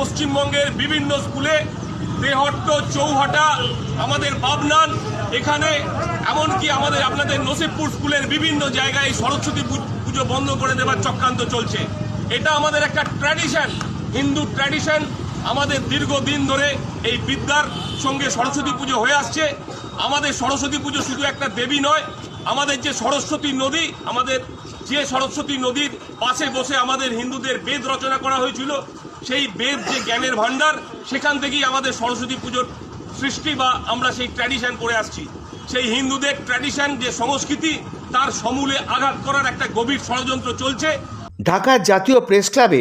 পশ্চিমবঙ্গের বিভিন্ন স্কুলে দেহট্ট চৌহাটা, আমাদের বাবনান এখানে, এমনকি আমাদের আপনাদের নসিবপুর স্কুলের বিভিন্ন জায়গায় সরস্বতী পুজো বন্ধ করে দেওয়ার চক্রান্ত চলছে। এটা আমাদের একটা ট্র্যাডিশন হিন্দু ট্র্যাডিশন আমাদের দীর্ঘদিন ধরে এই বিদ্যার সঙ্গে সরস্বতী পুজো হয়ে আসছে। আমাদের সরস্বতী পুজো শুধু একটা দেবী নয়, আমাদের যে সরস্বতী নদী, আমাদের যে সরস্বতী নদীর পাশে বসে আমাদের হিন্দুদের বেদ রচনা করা হয়েছিল সেই বেদ যে জ্ঞানের ভাণ্ডার, সেখান থেকেই আমাদের সরস্বতী পুজোর সৃষ্টি বা আমরা সেই ট্র্যাডিশন করে আসছি। সেই হিন্দুদের ট্র্যাডিশন যে সংস্কৃতি, তার সমূলে আঘাত করার একটা গভীর ষড়যন্ত্র চলছে। ঢাকার জাতীয় প্রেস ক্লাবে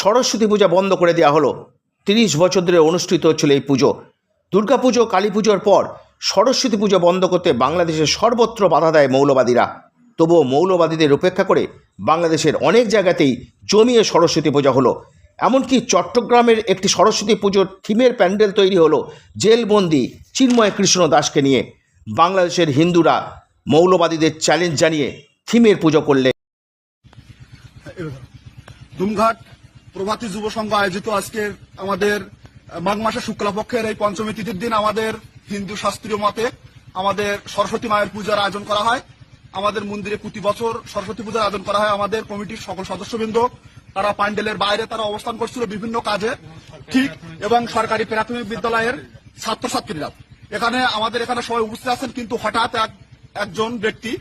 সরস্বতী পূজা বন্ধ করে দেওয়া হলো। তিরিশ বছর ধরে অনুষ্ঠিত হচ্ছিল এই পুজো। দুর্গাপুজো কালী পুজোর পর সরস্বতী পুজো বন্ধ করতে বাংলাদেশের সর্বত্র বাধা দেয় মৌলবাদীরা। তবুও মৌলবাদীদের উপেক্ষা করে বাংলাদেশের অনেক জায়গাতেই জমিয়ে সরস্বতী পূজা হলো। এমনকি চট্টগ্রামের একটি সরস্বতী পুজোর থিমের প্যান্ডেল তৈরি হলো জেলবন্দি চিন্ময় কৃষ্ণ দাসকে নিয়ে। বাংলাদেশের হিন্দুরা মৌলবাদীদের চ্যালেঞ্জ জানিয়ে থিমের পুজো করলে। ধুমঘাট প্রভাতী যুব সংঘ আয়োজিত আজকের আমাদের মাঘ মাসের শুক্লাপক্ষের এই পঞ্চমী তিথির দিন আমাদের হিন্দু শাস্ত্রীয় মতে আমাদের সরস্বতী মায়ের পূজার আয়োজন করা হয়। আমাদের মন্দিরে প্রতি বছর সরস্বতী পূজার আয়োজন করা হয় আমাদের কমিটির সকল সদস্যবৃন্দ। তারা প্যান্ডেলের বাইরে তারা অবস্থান করছিল বিভিন্ন কাজে, ঠিক, এবং সরকারি প্রাথমিক বিদ্যালয়ের ছাত্রছাত্রীরা। এখানে আমাদের এখানে সবাই উপস্থিত আছেন, কিন্তু হঠাৎ এক, একজন ব্যক্তি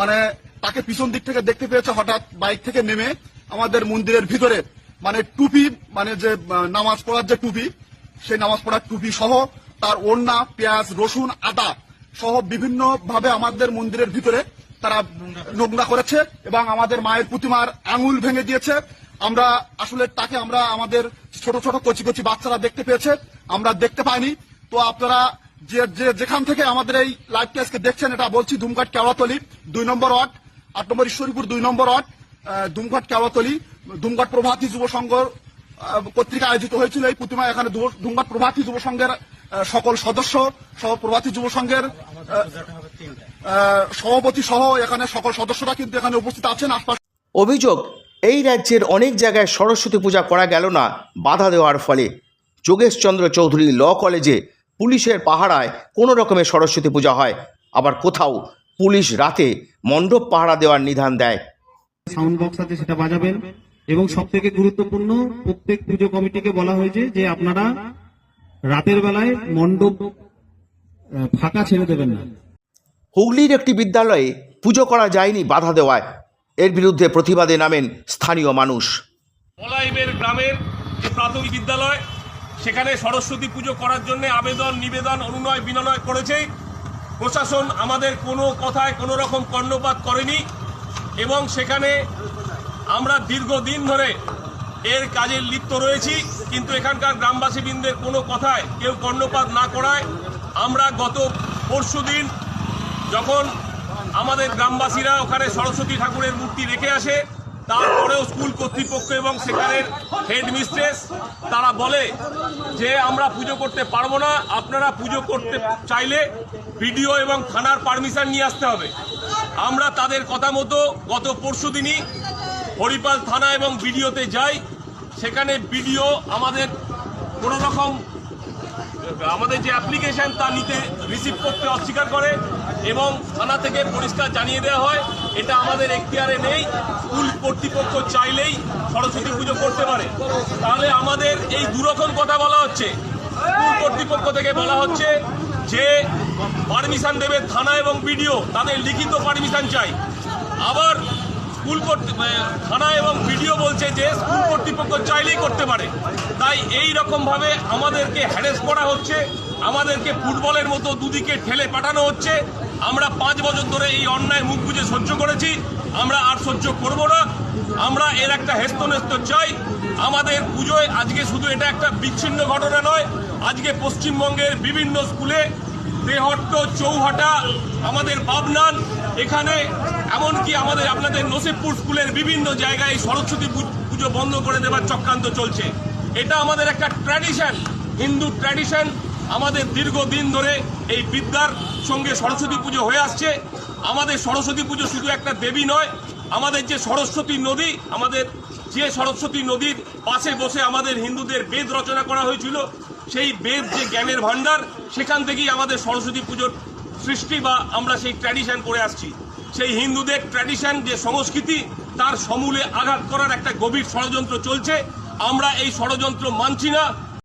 মানে তাকে পিছন দিক থেকে দেখতে পেয়েছে, হঠাৎ বাইক থেকে নেমে আমাদের মন্দিরের ভিতরে মানে টুপি মানে যে নামাজ পড়ার যে টুপি, সেই নামাজ পড়ার টুপি সহ তার ওড়না, পেঁয়াজ, রসুন, আদা সহ বিভিন্ন ভাবে আমাদের মন্দিরের ভিতরে তারা নোংরা করেছে এবং আমাদের মায়ের প্রতিমার আঙুল ভেঙে দিয়েছে। আমরা আসলে তাকে আমরা আমাদের ছোট ছোট কচি কচি বাচ্চারা দেখতে পেয়েছে, আমরা দেখতে পাইনি। তো আপনারা যে যে, যেখান থেকে আমাদের এই লাইভটি আজকে দেখছেন, এটা বলছি ধুমঘাট কেওড়াতলি, দুই নম্বর ওয়ার্ড, আট নম্বর ঈশ্বরীপুর, দুই নম্বর ওয়ার্ড ধুমঘাট কেওড়াতলি ধুমঘাট প্রভাতী যুব সংঘ কর্তৃক আয়োজিত হয়েছিল এই প্রতিমা। এখানে ধুমঘাট প্রভাতী যুব সংঘের সকল সদস্য, সহ প্রভাতী যুব সংঘের সভাপতি সহ এখানে সকল সদস্যরা কিন্তু এখানে উপস্থিত আছেন। আশপাশ অভিযোগ এই রাজ্যের অনেক জায়গায় সরস্বতী পূজা করা গেল না বাধা দেওয়ার ফলে। যোগেশচন্দ্র চৌধুরী ল কলেজে পুলিশের পাহারায় কোনো রকমের সরস্বতী পূজা হয় আবার কোথাও পুলিশ রাতে মণ্ডপ পাহারা দেওয়ার নিধান দেয়। সাউন্ড বক্স আছে সেটা বাজাবেন। এবং সব থেকে গুরুত্বপূর্ণ প্রত্যেক পুজো কমিটিকে বলা হয়েছে যে আপনারা রাতের বেলায় মণ্ডপ ফাঁকা ছেড়ে দেবেন না। হুগলির একটি বিদ্যালয়ে পুজো করা যায়নি বাধা দেওয়ায়। এর বিরুদ্ধে প্রতিবাদে নামেন স্থানীয় মানুষ। মলাইবের গ্রামের যে প্রাথমিক বিদ্যালয়, সেখানে সরস্বতী পুজো করার জন্য আবেদন, নিবেদন, অনুনয়, বিনয় করেছে। প্রশাসন আমাদের কোনো কথায় কোনো রকম কর্ণপাত করেনি এবং সেখানে আমরা দীর্ঘদিন ধরে এর কাজে লিপ্ত রয়েছি, কিন্তু এখানকার গ্রামবাসীবৃন্দের কোনো কথায় কেউ কর্ণপাত না করায়। আমরা গত পরশুদিন যখন আমাদের গ্রামবাসীরা ওখানে সরস্বতী ঠাকুরের মূর্তি রেখে আসে। তারপরেও স্কুল কর্তৃপক্ষ এবং সেখানের হেড মিস্ট্রেস, তারা বলে যে আমরা পুজো করতে পারব না, আপনারা পুজো করতে চাইলে বিডিও এবং থানার পারমিশন নিয়ে আসতে হবে। আমরা তাদের কথা মতো গত পরশু দিনই হরিপাল থানা এবং বিডিওতে যাই। সেখানে বিডিও আমাদের কোনো রকম আমাদের যে অ্যাপ্লিকেশন তা নিতে রিসিভ করতে অস্বীকার করে। এবং থানা থেকে পরিষ্কার জানিয়ে দেওয়া হয়, এটা আমাদের এখতিয়ারে নেই। স্কুল কর্তৃপক্ষ চাইলেই সরস্বতী পুজো করতে পারে। তাহলে আমাদের এই দুরকম কথা বলা হচ্ছে। স্কুল কর্তৃপক্ষ থেকে বলা হচ্ছে যে, পারমিশন দেবে থানা এবং বিডিও, তাদের লিখিত পারমিশন চাই। আবার স্কুল আহ, থানা এবং বিডিও বলছে যে স্কুল কর্তৃপক্ষ চাইলেই করতে পারে। তাই এই রকম ভাবে আমাদেরকে হ্যারেস করা হচ্ছে। আমাদেরকে ফুটবলের মতো দুদিকে ঠেলে পাঠানো হচ্ছে। আমরা পাঁচ বছর ধরে এই অন্যায় মুখ বুঝে সহ্য করেছি। আমরা আর সহ্য করব না। আমরা এর একটা হেস্তনেস্ত চাই। আমাদের পুজোয় আজকে শুধু এটা একটা বিচ্ছিন্ন ঘটনা নয়। আজকে পশ্চিমবঙ্গের বিভিন্ন স্কুলে দেহট্ট চৌহাটা আমাদের বাবনান এখানে এমনকি আমাদের আপনাদের নসিবপুর স্কুলের বিভিন্ন জায়গায় সরস্বতী পুজো বন্ধ করে দেওয়ার চক্রান্ত চলছে। এটা আমাদের একটা ট্র্যাডিশন, হিন্দু ট্র্যাডিশন। আমাদের দীর্ঘদিন ধরে এই বিদ্যার সঙ্গে সরস্বতী পুজো হয়ে আসছে। আমাদের সরস্বতী পুজো শুধু একটা দেবী নয়, আমাদের যে সরস্বতী নদী, আমাদের যে সরস্বতী নদীর পাশে বসে আমাদের হিন্দুদের বেদ রচনা করা হয়েছিল সেই বেদ যে জ্ঞানের ভাণ্ডার, সেখান থেকেই আমাদের সরস্বতী পুজোর সৃষ্টি বা আমরা সেই ট্র্যাডিশন করে আসছি। সেই হিন্দুদের ট্র্যাডিশন যে সংস্কৃতি, তার সমূলে আঘাত করার একটা গভীর ষড়যন্ত্র চলছে। আমরা এই ষড়যন্ত্র মানছি না।